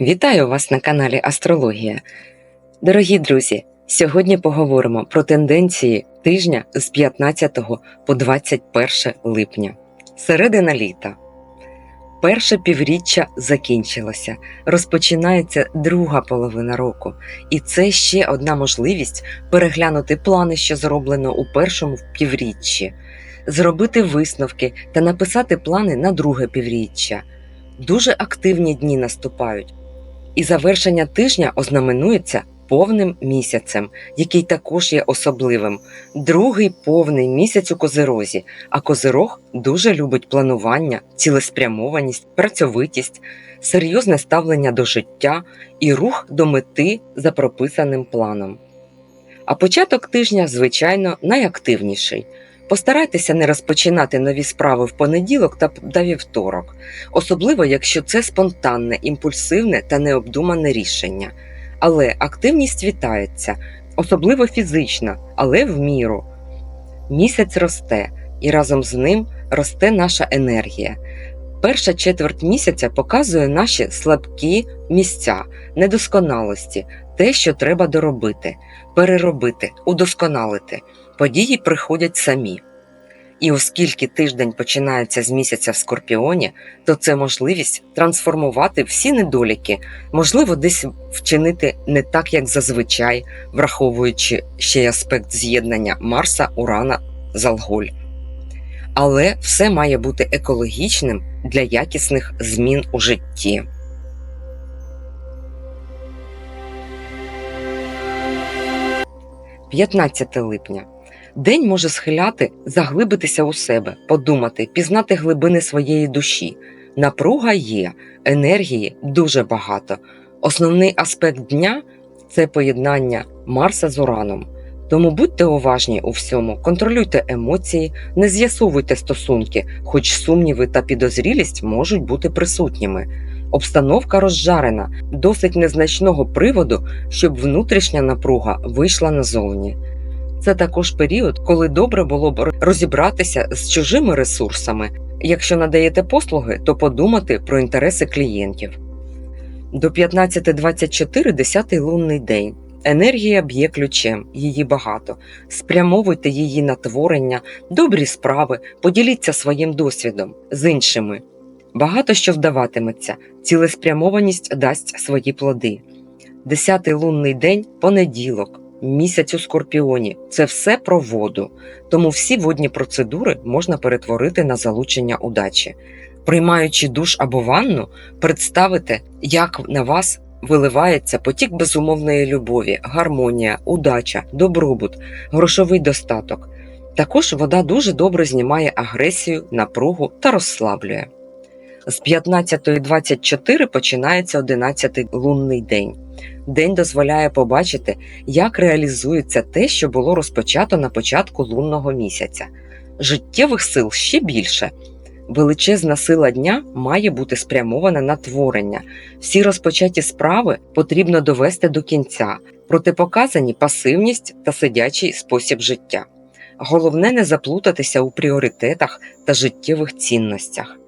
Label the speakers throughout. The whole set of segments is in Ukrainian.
Speaker 1: Вітаю вас на каналі Астрологія. Дорогі друзі, сьогодні поговоримо про тенденції тижня з 15 по 21 липня. Середина літа. Перше півріччя закінчилося. Розпочинається друга половина року, і це ще одна можливість переглянути плани, що зроблено у першому півріччі, зробити висновки та написати плани на друге півріччя. Дуже активні дні наступають, і завершення тижня ознаменується повним місяцем, який також є особливим. Другий повний місяць у козирозі, а козирог дуже любить планування, цілеспрямованість, працьовитість, серйозне ставлення до життя і рух до мети за прописаним планом. А початок тижня, звичайно, найактивніший. Постарайтеся не розпочинати нові справи в понеділок та та вівторок, особливо якщо це спонтанне, імпульсивне та необдумане рішення. Але активність вітається, особливо фізична, але в міру. Місяць росте, і разом з ним росте наша енергія. Перша четверть місяця показує наші слабкі місця, недосконалості, те, що треба доробити, переробити, удосконалити. Події приходять самі. І оскільки тиждень починається з місяця в Скорпіоні, то це можливість трансформувати всі недоліки, можливо, десь вчинити не так, як зазвичай, враховуючи ще й аспект з'єднання Марса, Урана з Алголь. Але все має бути екологічним для якісних змін у житті. – 15 липня. День може схиляти, заглибитися у себе, подумати, пізнати глибини своєї душі. Напруга є, енергії дуже багато. Основний аспект дня це поєднання Марса з Ураном. Тому будьте уважні у всьому, контролюйте емоції, не з'ясовуйте стосунки, хоч сумніви та підозрілість можуть бути присутніми. Обстановка розжарена, досить незначного приводу, щоб внутрішня напруга вийшла назовні. Це також період, коли добре було б розібратися з чужими ресурсами. Якщо надаєте послуги, то подумати про інтереси клієнтів. До 15.24 10 лунний день. Енергія б'є ключем, її багато. Спрямовуйте її на творення, добрі справи, поділіться своїм досвідом з іншими. Багато що вдаватиметься, цілеспрямованість дасть свої плоди. Десятий лунний день понеділок місяць у скорпіоні це все про воду, тому всі водні процедури можна перетворити на залучення удачі. Приймаючи душ або ванну, представите, як на вас виливається потік безумовної любові, гармонія, удача, добробут, грошовий достаток. Також вода дуже добре знімає агресію, напругу та розслаблює. З 15.24 починається 11-й лунний день. День дозволяє побачити, як реалізується те, що було розпочато на початку лунного місяця. Життєвих сил ще більше. Величезна сила дня має бути спрямована на творення. Всі розпочаті справи потрібно довести до кінця, протипоказані пасивність та сидячий спосіб життя. Головне не заплутатися у пріоритетах та життєвих цінностях.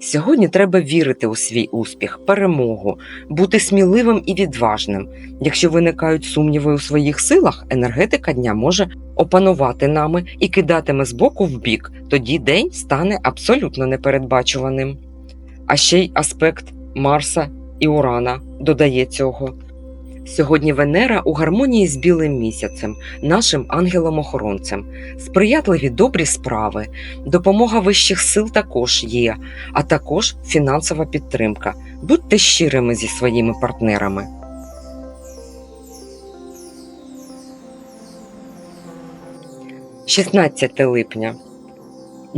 Speaker 1: Сьогодні треба вірити у свій успіх, перемогу, бути сміливим і відважним. Якщо виникають сумніви у своїх силах, енергетика дня може опанувати нами і кидатиме з боку в бік, тоді день стане абсолютно непередбачуваним. А ще й аспект Марса і Урана додає цього. Сьогодні Венера у гармонії з білим місяцем, нашим ангелом-охоронцем, сприятливі добрі справи, допомога вищих сил також є, а також фінансова підтримка. Будьте щирими зі своїми партнерами. Шістнадцяте липня.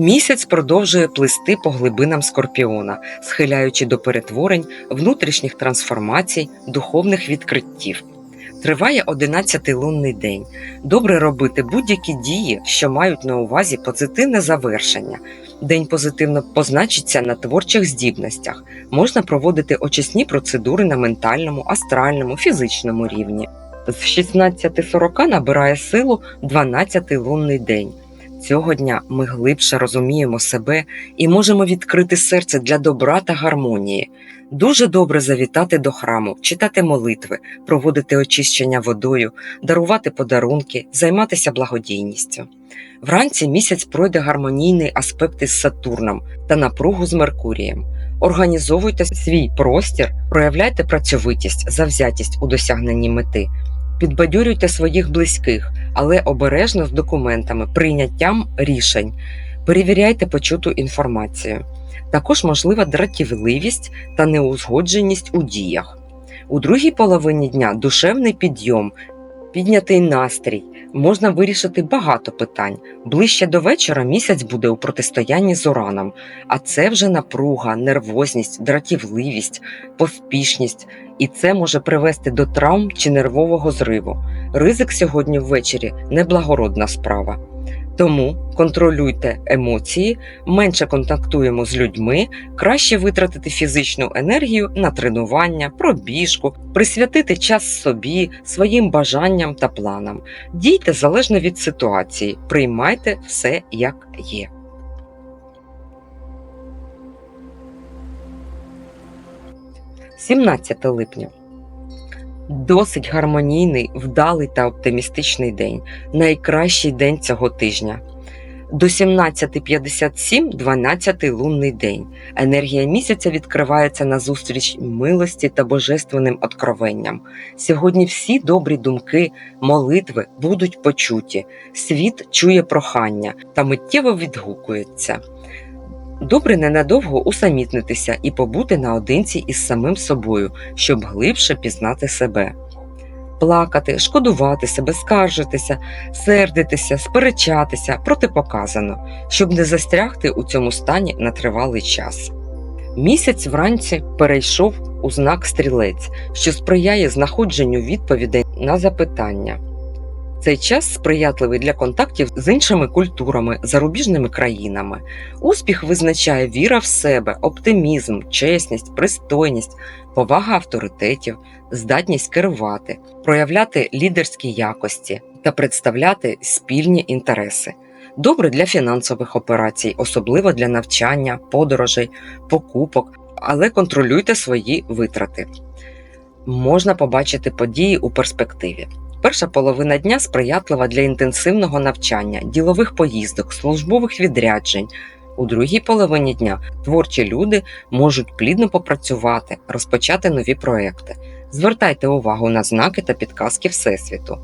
Speaker 1: Місяць продовжує плисти по глибинам скорпіона, схиляючи до перетворень, внутрішніх трансформацій, духовних відкриттів. Триває 11-й лунний день. Добре робити будь-які дії, що мають на увазі позитивне завершення. День позитивно позначиться на творчих здібностях. Можна проводити очисні процедури на ментальному, астральному, фізичному рівні. З 16.40 набирає силу 12-й лунний день. Цього дня ми глибше розуміємо себе і можемо відкрити серце для добра та гармонії. Дуже добре завітати до храму, читати молитви, проводити очищення водою, дарувати подарунки, займатися благодійністю. Вранці місяць пройде гармонійний аспект із Сатурном та напругу з Меркурієм. Організовуйте свій простір, проявляйте працьовитість, завзятість у досягненні мети, підбадьорюйте своїх близьких, але обережно з документами, прийняттям рішень, перевіряйте почуту інформацію. Також можлива дратівливість та неузгодженість у діях. У другій половині дня душевний підйом, піднятий настрій, можна вирішити багато питань. Ближче до вечора місяць буде у протистоянні з ураном, а це вже напруга, нервозність, дратівливість, поспішність, і це може привести до травм чи нервового зриву. Ризик сьогодні ввечері неблагородна справа. Тому контролюйте емоції, менше контактуємо з людьми, краще витратити фізичну енергію на тренування, пробіжку, присвятити час собі, своїм бажанням та планам. Дійте залежно від ситуації, приймайте все як є. – 17 липня. Досить гармонійний, вдалий та оптимістичний день. Найкращий день цього тижня. До 17.57 12 лунний день. Енергія місяця відкривається на зустріч милості та божественним откровенням. Сьогодні всі добрі думки, молитви будуть почуті. Світ чує прохання та миттєво відгукується. Добре ненадовго усамітнитися і побути наодинці із самим собою, щоб глибше пізнати себе. Плакати, шкодувати себе, скаржитися, сердитися, сперечатися протипоказано, щоб не застрягти у цьому стані на тривалий час. Місяць вранці перейшов у знак стрілець, що сприяє знаходженню відповідей на запитання. Цей час сприятливий для контактів з іншими культурами, зарубіжними країнами. Успіх визначає віра в себе, оптимізм, чесність, пристойність, повага авторитетів, здатність керувати, проявляти лідерські якості та представляти спільні інтереси. Добре для фінансових операцій, особливо для навчання, подорожей, покупок, але контролюйте свої витрати. Можна побачити події у перспективі. Перша половина дня сприятлива для інтенсивного навчання, ділових поїздок, службових відряджень. У другій половині дня творчі люди можуть плідно попрацювати, розпочати нові проекти. Звертайте увагу на знаки та підказки Всесвіту.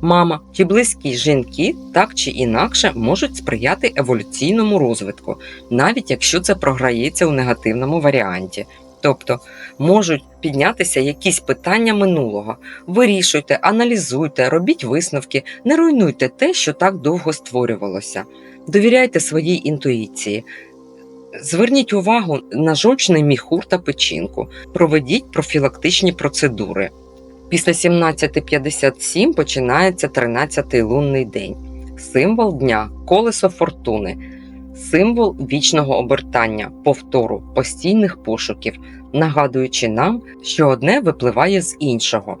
Speaker 1: Мама чи близькі жінки так чи інакше можуть сприяти еволюційному розвитку, навіть якщо це програється у негативному варіанті. Тобто можуть піднятися якісь питання минулого. Вирішуйте, аналізуйте, робіть висновки, не руйнуйте те, що так довго створювалося. Довіряйте своїй інтуїції. Зверніть увагу на жовчний міхур та печінку, проведіть профілактичні процедури. Після 17.57 починається 13-й лунний день. Символ дня колесо фортуни, символ вічного обертання, повтору, постійних пошуків, нагадуючи нам, що одне випливає з іншого.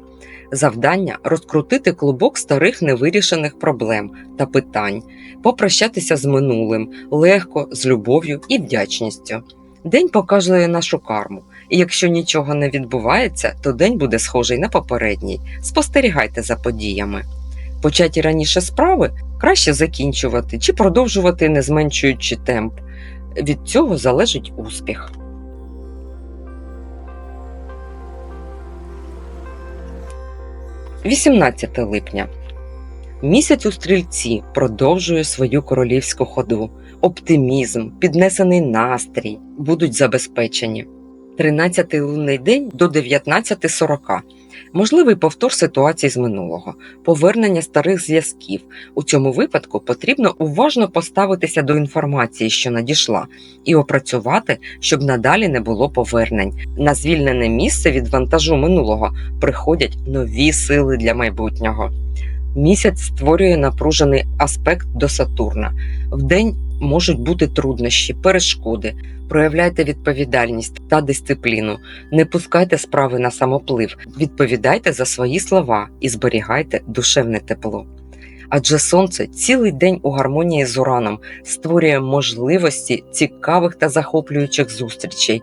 Speaker 1: Завдання розкрутити клубок старих невирішених проблем та питань, попрощатися з минулим легко, з любов'ю і вдячністю. День показує нашу карму, і якщо нічого не відбувається, то день буде схожий на попередній. Спостерігайте за подіями. Початі раніше справи краще закінчувати чи продовжувати, не зменшуючи темп. Від цього залежить успіх. – 18 липня. Місяць у стрільці продовжує свою королівську ходу. Оптимізм, піднесений настрій будуть забезпечені. 13-й лунний день до 19.40. Можливий повтор ситуації з минулого, повернення старих зв'язків. У цьому випадку потрібно уважно поставитися до інформації, що надійшла, і опрацювати, щоб надалі не було повернень. На звільнене місце від вантажу минулого приходять нові сили для майбутнього. Місяць створює напружений аспект до Сатурна. Вдень можуть бути труднощі, перешкоди. Проявляйте відповідальність та дисципліну, не пускайте справи на самоплив, відповідайте за свої слова і зберігайте душевне тепло. адже сонце цілий день у гармонії з ураном створює можливості цікавих та захоплюючих зустрічей,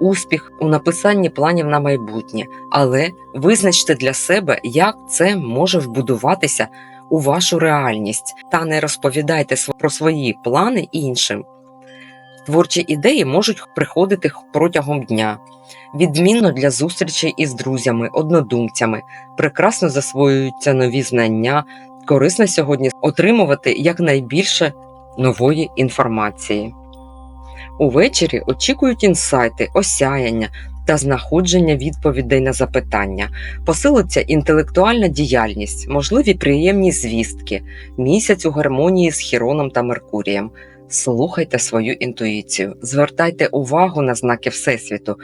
Speaker 1: успіх у написанні планів на майбутнє, але визначте для себе, як це може вбудуватися у вашу реальність, та не розповідайте про свої плани іншим. Творчі ідеї можуть приходити протягом дня. Відмінно для зустрічей із друзями, однодумцями, прекрасно засвоюються нові знання, корисно сьогодні отримувати якнайбільше нової інформації. Увечері очікують інсайти, осяяння та знаходження відповідей на запитання, посилиться інтелектуальна діяльність, можливі приємні звістки, місяць у гармонії з Хіроном та Меркурієм. Слухайте свою інтуїцію, звертайте увагу на знаки Всесвіту,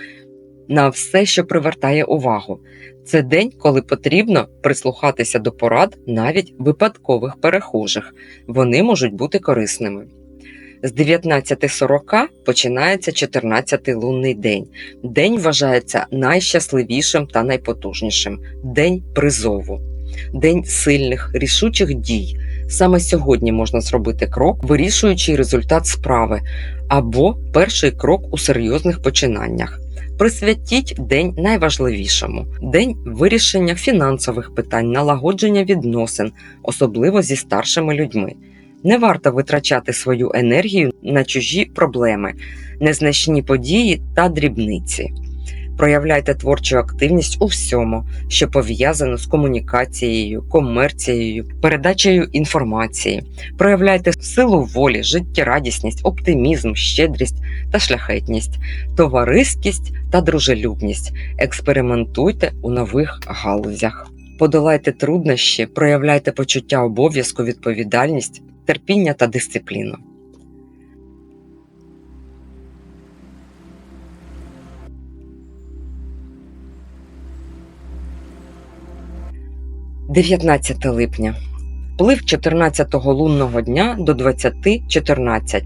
Speaker 1: на все, що привертає увагу. Це день, коли потрібно прислухатися до порад навіть випадкових перехожих. Вони можуть бути корисними. З 19.40 починається 14-й лунний день. День вважається найщасливішим та найпотужнішим. День призову, день сильних, рішучих дій. Саме сьогодні можна зробити крок, вирішуючи результат справи, або перший крок у серйозних починаннях. Присвятіть день найважливішому день вирішення фінансових питань, налагодження відносин, особливо зі старшими людьми. Не варто витрачати свою енергію на чужі проблеми, незначні події та дрібниці. Проявляйте творчу активність у всьому, що пов'язано з комунікацією, комерцією, передачею інформації. Проявляйте силу волі, життєрадісність, оптимізм, щедрість та шляхетність, товариськість та дружелюбність. Експериментуйте у нових галузях. Подолайте труднощі, проявляйте почуття обов'язку, відповідальність, терпіння та дисципліну. – 19 липня. Вплив 14-го лунного дня до 20.14.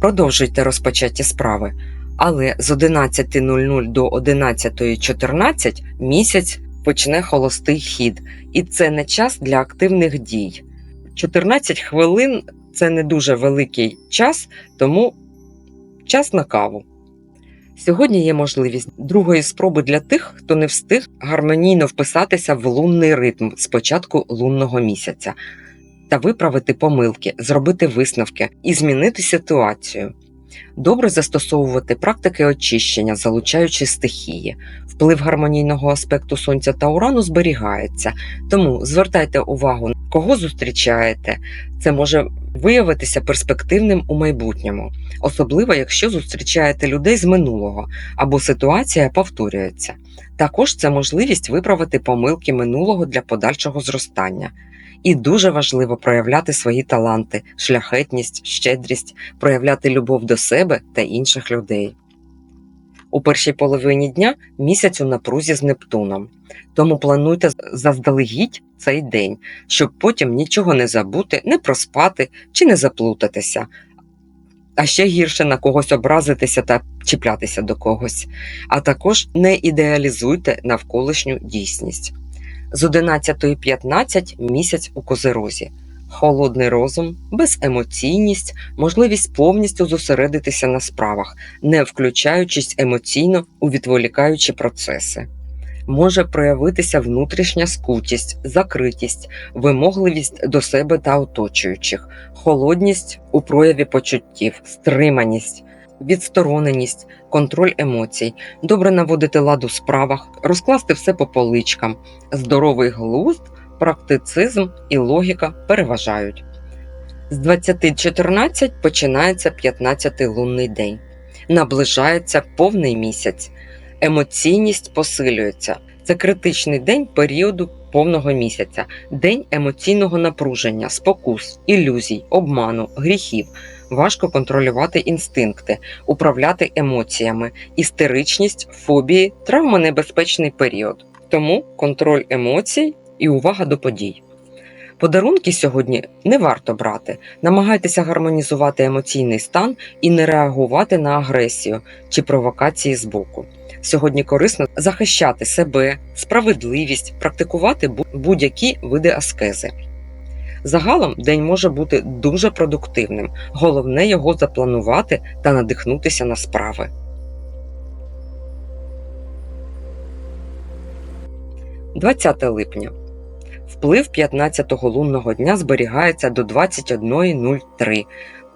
Speaker 1: Продовжуйте розпочаті справи, але з 11.00 до 11.14 місяць почне холостий хід, і це не час для активних дій. 14 хвилин це не дуже великий час, тому час на каву. Сьогодні є можливість другої спроби для тих, хто не встиг гармонійно вписатися в лунний ритм з початку лунного місяця та виправити помилки, зробити висновки і змінити ситуацію. Добре застосовувати практики очищення, залучаючи стихії. Вплив гармонійного аспекту сонця та урану зберігається, тому звертайте увагу, кого зустрічаєте. Це може виявитися перспективним у майбутньому, особливо якщо зустрічаєте людей з минулого або ситуація повторюється. Також це можливість виправити помилки минулого для подальшого зростання. І дуже важливо проявляти свої таланти, шляхетність, щедрість, проявляти любов до себе та інших людей. У першій половині дня місяць у напрузі з Нептуном, тому плануйте заздалегідь цей день, щоб потім нічого не забути, не проспати чи не заплутатися, а ще гірше на когось образитися та чіплятися до когось. А також не ідеалізуйте навколишню дійсність. З 11.15 місяць у Козерозі. Холодний розум, беземоційність, можливість повністю зосередитися на справах, не включаючись емоційно у відволікаючі процеси. Може проявитися внутрішня скутість, закритість, вимогливість до себе та оточуючих, холодність у прояві почуттів, стриманість, відстороненість, контроль емоцій, добре наводити лад у справах, розкласти все по поличкам, здоровий глузд, практицизм і логіка переважають. З 20.14 починається 15-й лунний день. Наближається повний місяць. Емоційність посилюється. Це критичний день періоду повного місяця, день емоційного напруження, спокус, ілюзій, обману, гріхів. Важко контролювати інстинкти, управляти емоціями, істеричність, фобії, травмонебезпечний період. Тому контроль емоцій і увага до подій. Подарунки сьогодні не варто брати. Намагайтеся гармонізувати емоційний стан і не реагувати на агресію чи провокації з боку. Сьогодні корисно захищати себе, справедливість, практикувати будь-які види аскези. Загалом день може бути дуже продуктивним. Головне його запланувати та надихнутися на справи. – 20 липня. Вплив 15-го лунного дня зберігається до 21.03.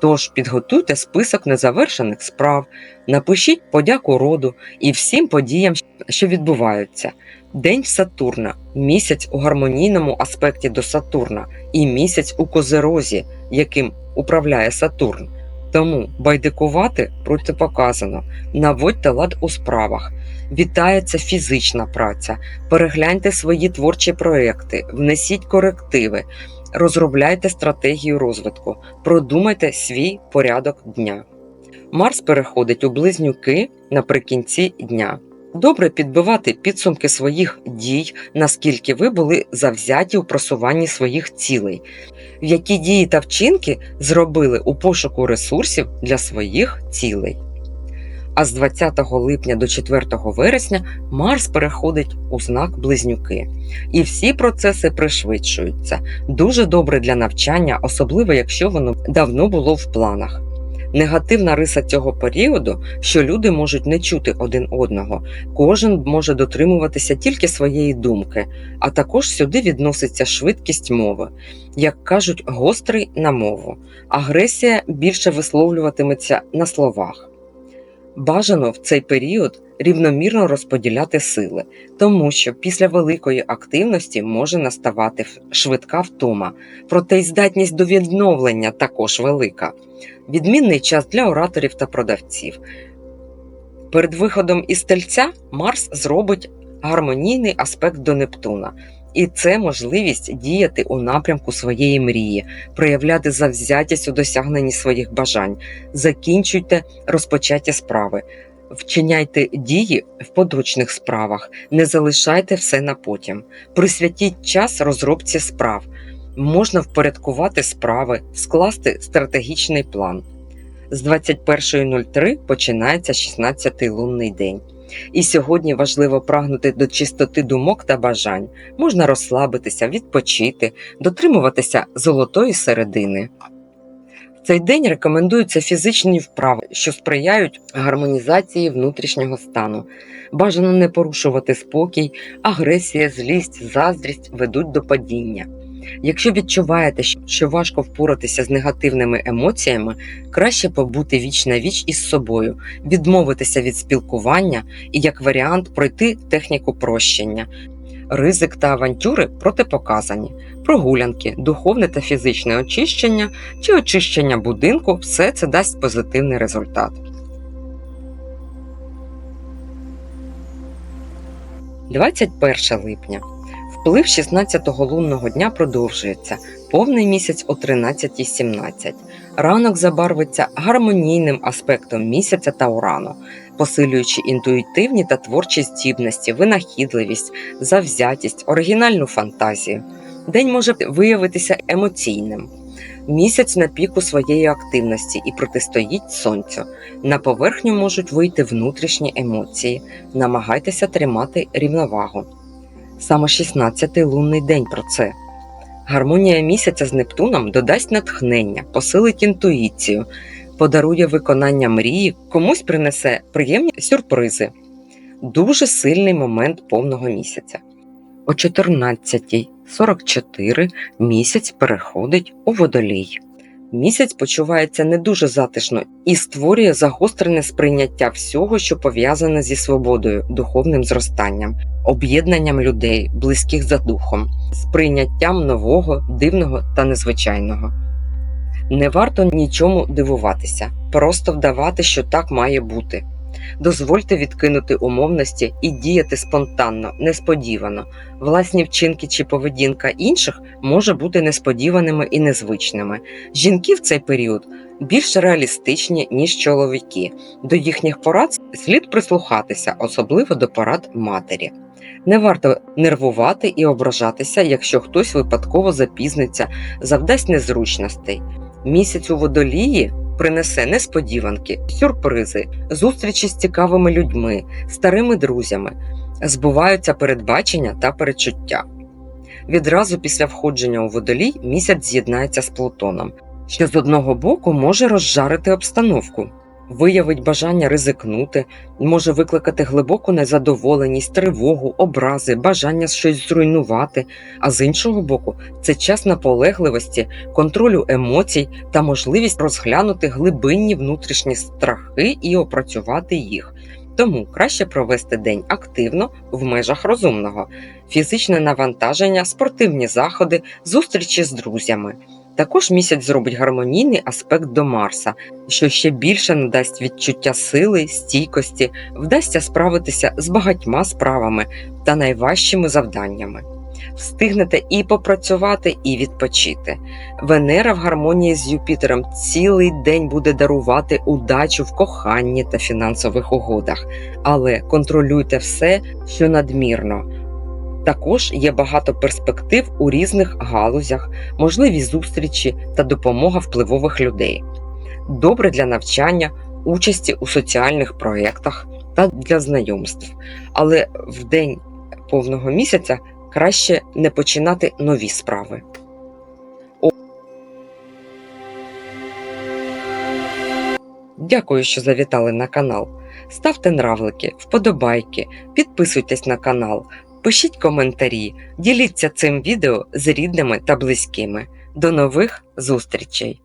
Speaker 1: Тож підготуйте список незавершених справ, напишіть подяку роду і всім подіям, що відбуваються. День Сатурна, місяць у гармонійному аспекті до Сатурна і місяць у Козерозі, яким управляє Сатурн. Тому байдикувати протипоказано, наводьте лад у справах, вітається фізична праця, перегляньте свої творчі проекти, внесіть корективи, розробляйте стратегію розвитку, продумайте свій порядок дня. Марс переходить у близнюки наприкінці дня. Добре підбивати підсумки своїх дій, наскільки ви були завзяті у просуванні своїх цілей, в які дії та вчинки зробили у пошуку ресурсів для своїх цілей. А з 20 липня до 4 вересня Марс переходить у знак Близнюки, і всі процеси пришвидшуються. Дуже добре для навчання, особливо якщо воно давно було в планах. Негативна риса цього періоду, що люди можуть не чути один одного, кожен може дотримуватися тільки своєї думки, а також сюди відноситься швидкість мови, як кажуть, гострий на мову. Агресія більше висловлюватиметься на словах. Бажано в цей період рівномірно розподіляти сили, тому що після великої активності може наставати швидка втома, проте й здатність до відновлення також велика. Відмінний час для ораторів та продавців. Перед виходом із тельця Марс зробить гармонійний аспект до Нептуна, і це можливість діяти у напрямку своєї мрії, проявляти завзятість у досягненні своїх бажань, закінчуйте розпочаті справи, вчиняйте дії в поточних справах, не залишайте все на потім, присвятіть час розробці справ. Можна впорядкувати справи, скласти стратегічний план. З 21.03 починається 16-й лунний день. І сьогодні важливо прагнути до чистоти думок та бажань. Можна розслабитися, відпочити, дотримуватися золотої середини. В цей день рекомендуються фізичні вправи, що сприяють гармонізації внутрішнього стану. Бажано не порушувати спокій, агресія, злість, заздрість ведуть до падіння. Якщо відчуваєте, що важко впоратися з негативними емоціями, краще побути віч на віч із собою, відмовитися від спілкування і, як варіант, пройти техніку прощення. Ризик та авантюри протипоказані. Прогулянки, духовне та фізичне очищення чи очищення будинку все це дасть позитивний результат. 21 липня. Вплив 16-го лунного дня продовжується, повний місяць о 13.17. Ранок забарвиться гармонійним аспектом місяця та урану, посилюючи інтуїтивні та творчі здібності, винахідливість, завзятість, оригінальну фантазію. День може виявитися емоційним. Місяць на піку своєї активності і протистоїть сонцю. На поверхню можуть вийти внутрішні емоції. Намагайтеся тримати рівновагу. Саме 16-й лунний день про це. Гармонія місяця з Нептуном додасть натхнення, посилить інтуїцію, подарує виконання мрії, комусь принесе приємні сюрпризи. Дуже сильний момент повного місяця. О 14.44 місяць переходить у водолій. Місяць почувається не дуже затишно і створює загострене сприйняття всього, що пов'язане зі свободою, духовним зростанням, об'єднанням людей, близьких за духом, сприйняттям нового, дивного та незвичайного. Не варто нічому дивуватися, просто вдавати, що так має бути. Дозвольте відкинути умовності і діяти спонтанно, несподівано. Власні вчинки чи поведінка інших може бути несподіваними і незвичними. Жінки в цей період більш реалістичні, ніж чоловіки. До їхніх порад слід прислухатися, особливо до порад матері. Не варто нервувати і ображатися, якщо хтось випадково запізниться, завдасть незручностей. Місяць у водолії принесе несподіванки, сюрпризи, зустрічі з цікавими людьми, старими друзями, збуваються передбачення та перечуття. Відразу після входження у водолій місяць з'єднається з Плутоном, що з одного боку може розжарити обстановку, виявить бажання ризикнути, може викликати глибоку незадоволеність, тривогу, образи, бажання щось зруйнувати. А з іншого боку, це час наполегливості, контролю емоцій та можливість розглянути глибинні внутрішні страхи і опрацювати їх. Тому краще провести день активно в межах розумного, фізичне навантаження, спортивні заходи, зустрічі з друзями. Також місяць зробить гармонійний аспект до Марса, що ще більше надасть відчуття сили, стійкості, вдасться справитися з багатьма справами та найважчими завданнями. Встигнете і попрацювати, і відпочити. Венера в гармонії з Юпітером цілий день буде дарувати удачу в коханні та фінансових угодах, але контролюйте все, що надмірно. Також є багато перспектив у різних галузях, можливі зустрічі та допомога впливових людей. Добре для навчання, участі у соціальних проєктах та для знайомств. Але в день повного місяця краще не починати нові справи. Дякую, що завітали на канал. Ставте нравлики, вподобайки, підписуйтесь на канал. Пишіть коментарі, діліться цим відео з рідними та близькими. До нових зустрічей!